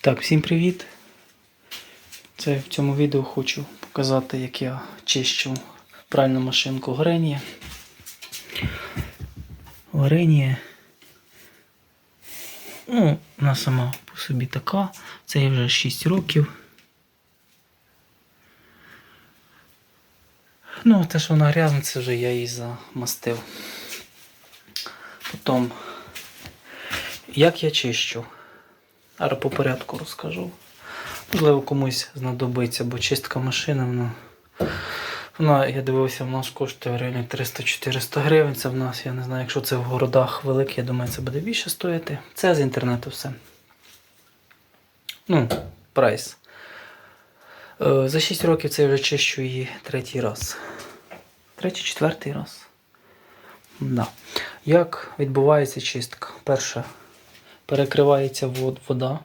Так, всім привіт! Це в цьому відео хочу показати, як я чищу пральну машинку Гренія. Гренія. Ну, вона сама по собі така. Це вже 6 років. Ну, те, що вона грязна, це вже я її замастив. Потім, як я чищу. Зараз по порядку розкажу. Можливо, комусь знадобиться, бо чистка машини, вона, вона я дивився, в нас коштує в районі 300-400 гривень. Це в нас, я не знаю, якщо це в городах велике, я думаю, це буде більше стоїти. Це з інтернету все. Ну, прайс. Е, За 6 років це я вже чищу її третій раз. Третій, четвертий раз. Да. Як відбувається чистка? Перше, перекривається вода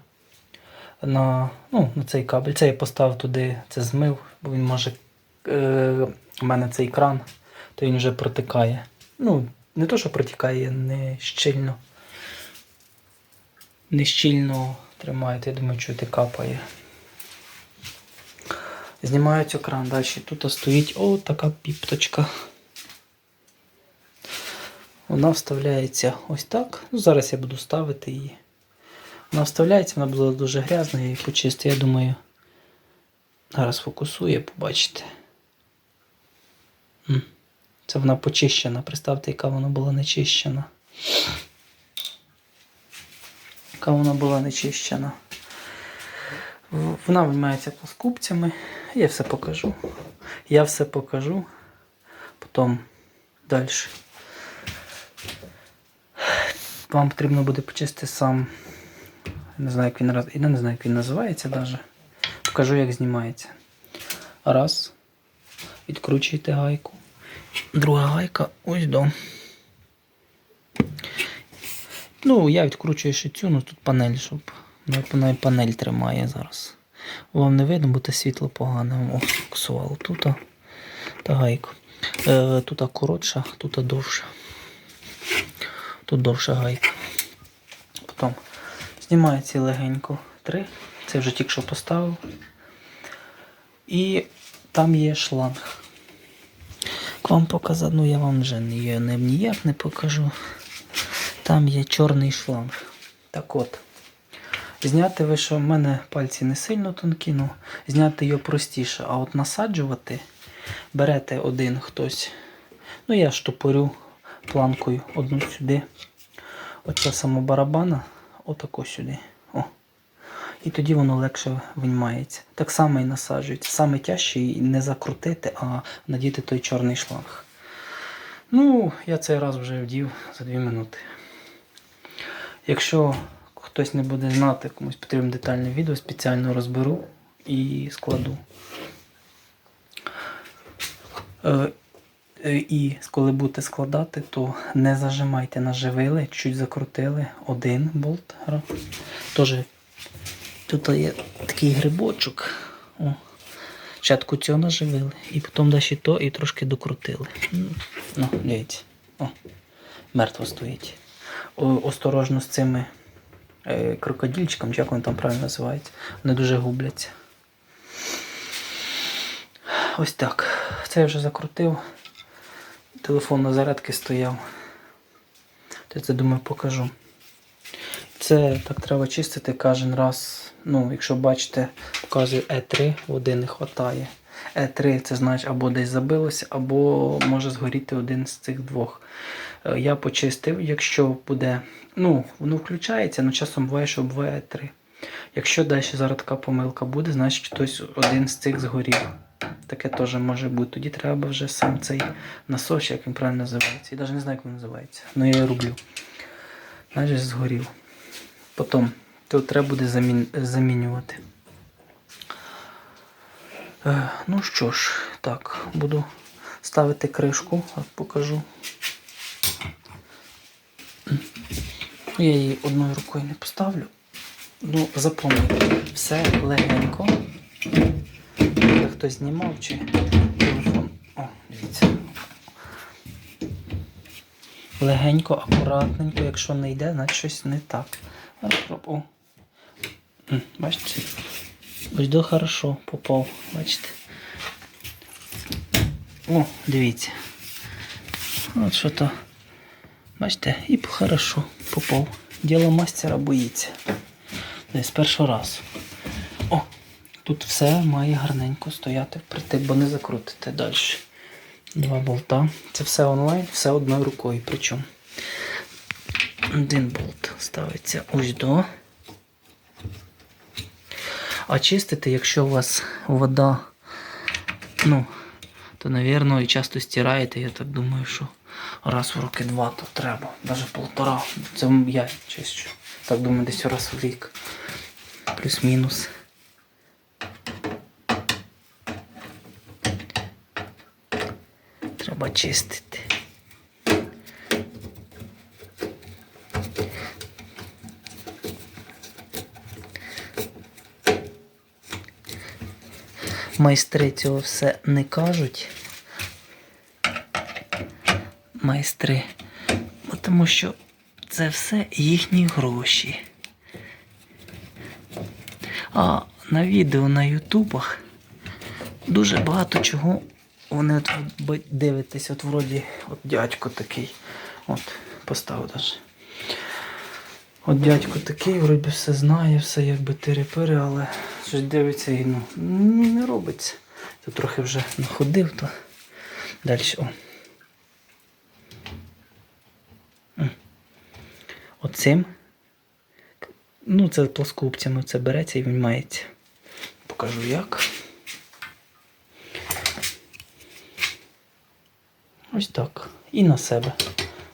на, ну, на цей кабель. Це я поставив туди, це змив, бо він може. Е, у мене цей кран, то він вже протикає. Ну, не то, що протікає, не щільно. Не щільно тримаєте, я думаю, чути капає. Знімаю цю кран далі. Тут стоїть о, така піпточка. Вона вставляється ось так. Ну, зараз я буду ставити її. Вона вставляється, вона була дуже грязна, я її почистив. Я думаю, зараз фокусує, побачите. Це вона почищена. Представте, яка вона була нечищена. Яка вона була нечищена. Вона виймається плоскупцями. Я все покажу. Я все покажу. Потім далі. Вам потрібно буде почистити сам. Не знаю, як він. Я не знаю, як він називається навіть. Покажу, як знімається. Раз. Відкручуєте гайку. Друга гайка ось до. Ну, я відкручую ще цю, ну тут панель, щоб. Ну, вона і панель тримає зараз. Вам не видно, бо те світло погане. О, фокусувало тут. Та гайка. Е, тут коротша, тут довша. Тут довша гайка. Потім знімаю легенько три. Це вже тільки що поставив. І там є шланг. Як вам показати, ну я вам вже ні- ніяк не покажу. Там є чорний шланг. Так от. Зняти ви, що в мене пальці не сильно тонкі, ну зняти його простіше. А от насаджувати берете один хтось. Ну, я штопорю планкою одну сюди. Оця сама барабана, отако сюди. О. І тоді воно легше виймається. Так само і насаджується. Саме тяжче і не закрутити, а надіти той чорний шланг. Ну, я цей раз вже вдів за 2 минути. Якщо хтось не буде знати, комусь потрібно детальне відео, спеціально розберу і складу. І коли будете складати, то не зажимайте, наживили, чуть закрутили один болт. Тоже тут є такий грибочок. О. Спочатку цього наживили, і потім далі то і трошки докрутили. Ну, дивіться. О, мертво стоїть. О, осторожно з цими е, чи як вони там правильно називаються. Вони дуже губляться. Ось так. Це я вже закрутив. Телефон на зарядки стояв. Це думаю покажу. Це так треба чистити кожен раз. Ну, якщо бачите, показую E3, води не вистачає. E3 це значить або десь забилося, або може згоріти один з цих двох. Е, Я почистив, якщо буде. Ну, воно включається, але часом буває, що буває E3. Якщо далі зараз помилка буде, значить хтось один з цих згорів. Таке теж може бути. Тоді треба вже сам цей насос, як він правильно називається. Я навіть не знаю, як він називається. Ну я його роблю. Значить згорів. Потім тут треба буде замін... замінювати. Е, ну що ж, так, буду ставити кришку, покажу. Я її одною рукою не поставлю. Ну, запам'ятайте, все легенько. Хтось знімав чи телефон. О, дивіться. Легенько, акуратненько, якщо не йде, значить щось не так. Зараз Бачите? Ось до хорошо попав, бачите. О, дивіться. От що то. Бачите, і хорошо попав. Діло мастера боїться. Десь перший раз. Тут все має гарненько стояти впритик, бо не закрутите далі. Два болта. Це все онлайн, все одною рукою. Причому. Один болт ставиться ось до. А чистити, якщо у вас вода, ну, то, напевно, і часто стираєте, я так думаю, що раз в роки два то треба. Навіть полтора. Це я чищу. Так думаю, десь раз в рік. Плюс-мінус. Треба чистити. Майстри цього все не кажуть. Майстри. Тому що це все їхні гроші. А на відео на ютубах дуже багато чого вони от ви дивитесь, от вроді от дядько такий. От, постав даже. От дядько такий, вроді все знає, все якби тири-пири, але щось дивиться і ну, не робиться. То трохи вже находив, то далі. О. Оцим. Ну, це плоскоубцями це береться і виймається. Покажу як. Ось так. І на себе.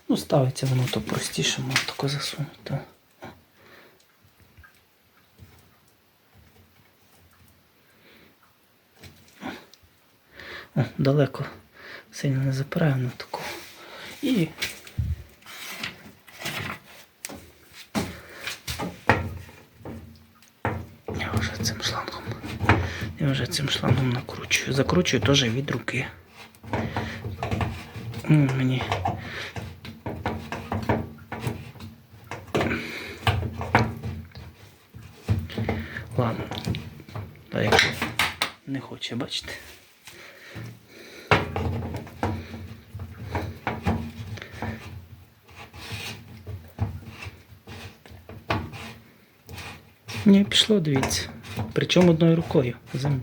Ну, ставиться воно то простіше, можна тако засунути. О, далеко сильно не запираю на таку. І я вже цим шлангом. Я вже цим шлангом накручую. Закручую теж від руки. М, Мені. Ладно. Та якщо не хоче, бачите. Ні, пішло, дивіться. Причому одною рукою. Зам...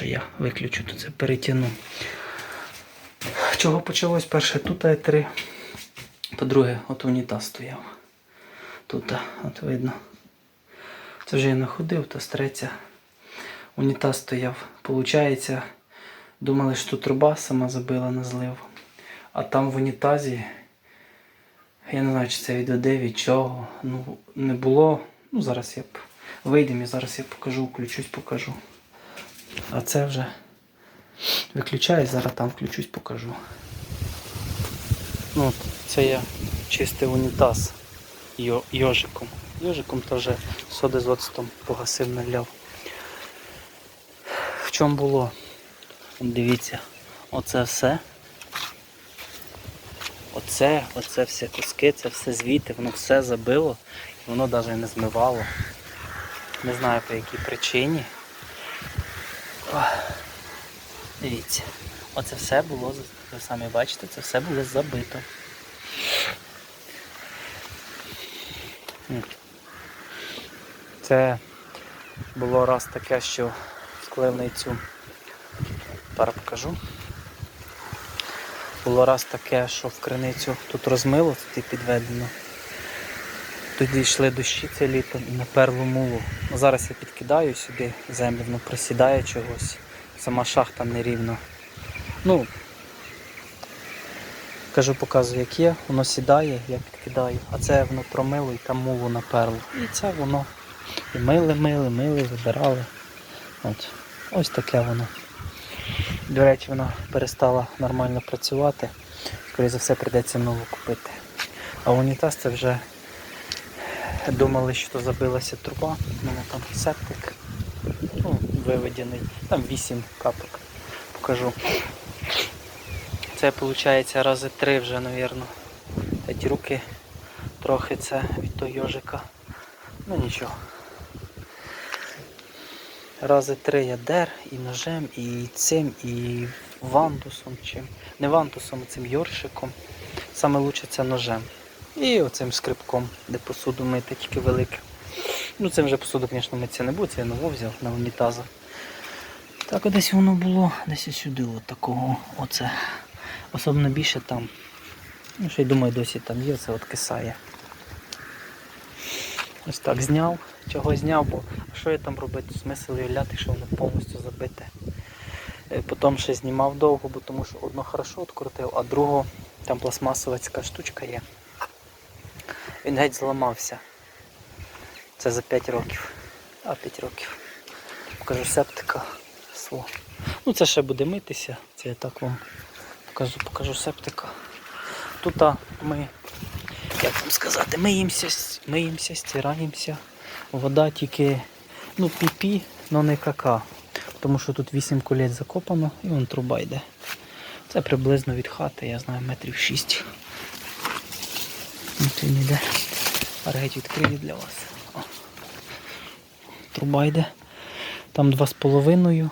Ну, я виключу, то це перетягну. Чого почалось перше? Тут А3. По-друге, от унітаз стояв. Тут, от видно. Це вже я находив, то стреться. Унітаз стояв. Получається, думали, що труба сама забила на злив. А там в унітазі, я не знаю, чи це від води, від чого. Ну, не було. Ну, зараз я б вийдемо і зараз я покажу, включусь, покажу. А це вже виключаю, зараз там включусь, покажу. Ну, це я чистив унітаз йо, йожиком. Йожиком вже соди з оцтом погасив, наляв. В чому було? Дивіться, оце все. Оце, оце всі куски, це все звідти, воно все забило, і воно навіть не змивало. Не знаю по якій причині. Ох, Дивіться, оце все було, ви самі бачите, це все було забито. Це було раз таке, що цю. Зараз покажу. Було раз таке, що в криницю тут розмило, тут і підведено. Тоді йшли дощі це літо і на перлу мулу. Ну, Зараз я підкидаю сюди землю, воно просідає чогось. Сама шахта нерівна. Ну, кажу, показую, як є, воно сідає, я підкидаю, а це воно промило і там мулу наперло. І це воно і мили, мили, мили, вибирали. От. Ось таке воно. До речі, вона перестала нормально працювати. Скоріше за все прийдеться нову купити. А унітаз це вже думали, що забилася труба. У мене там септик. Ну, виведений. Там 8 капок. Покажу. Це виходить рази три вже, мабуть. Ті руки трохи це від того йожика. Ну нічого. Рази три я дер і ножем, і цим, і вантусом чим. Не вантусом, а цим йоршиком. Саме лучше це ножем. І оцим скрипком, де посуду мити, тільки велике. Ну це вже посуду, звісно, митися не буде, це я нову взяв на унітаза. Так, а десь воно було, десь сюди, от такого, оце. Особливо більше там. Ну, ще й думаю, досі там є, це от кисає. Ось так зняв. Чого зняв, бо що я там робити? Смисл уявляти, якщо воно повністю забите. Е, Потім ще знімав довго, бо тому що одно хорошо відкрутив, а другого там пластмасова така штучка є. Він геть зламався. Це за 5 років. А 5 років. Покажу септика свого. Ну це ще буде митися. Це я так вам покажу, покажу септика. Тут ми, як вам сказати, миємося, миємося, стираємося. Вода тільки ну, піпі, але не кака. Тому що тут 8 колець закопано і вон труба йде. Це приблизно від хати, я знаю, метрів 6. Він йде. Аргеть відкриє для вас. О. Труба йде. Там 2,5,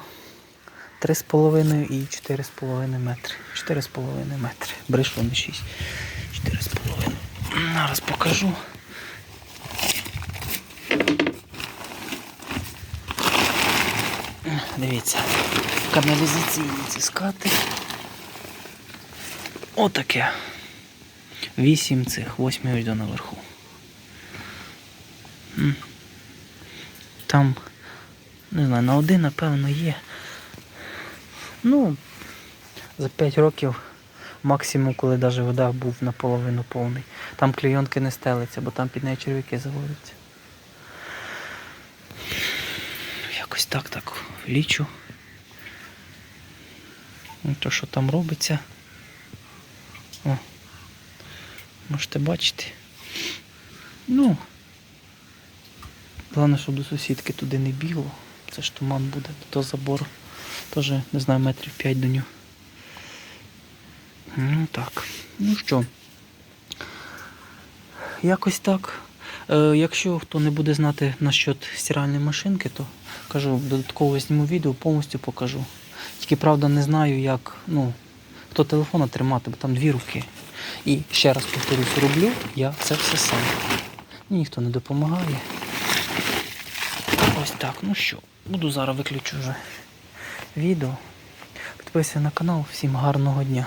3,5 і 4,5 метри. 4,5 метри. Брешу не 6. 4,5. Зараз покажу. Дивіться. Каналізаційні ці скати. Отаке. Вісім цих, восьмий ось до наверху. Там, не знаю, на один, напевно, є. Ну, за 5 років максимум, коли навіть вода був наполовину повний. Там клейонки не стелиться, бо там під нею черв'яки заводяться. Якось так так лічу. Ну, то, що там робиться. О, можете бачити. Ну, головне, щоб до сусідки туди не бігло. Це ж туман буде, то забор. Теж, не знаю, метрів 5 до нього. Ну так. Ну що. Якось так. Е, якщо хто не буде знати насчет стиральної машинки, то кажу, додатково зніму відео, повністю покажу. Тільки правда не знаю, як, ну, хто телефона тримати, бо там дві руки. І ще раз повторюсь, роблю я це все сам. Ніхто не допомагає. Ось так, ну що, буду зараз виключу вже відео. Підписуйся на канал, всім гарного дня.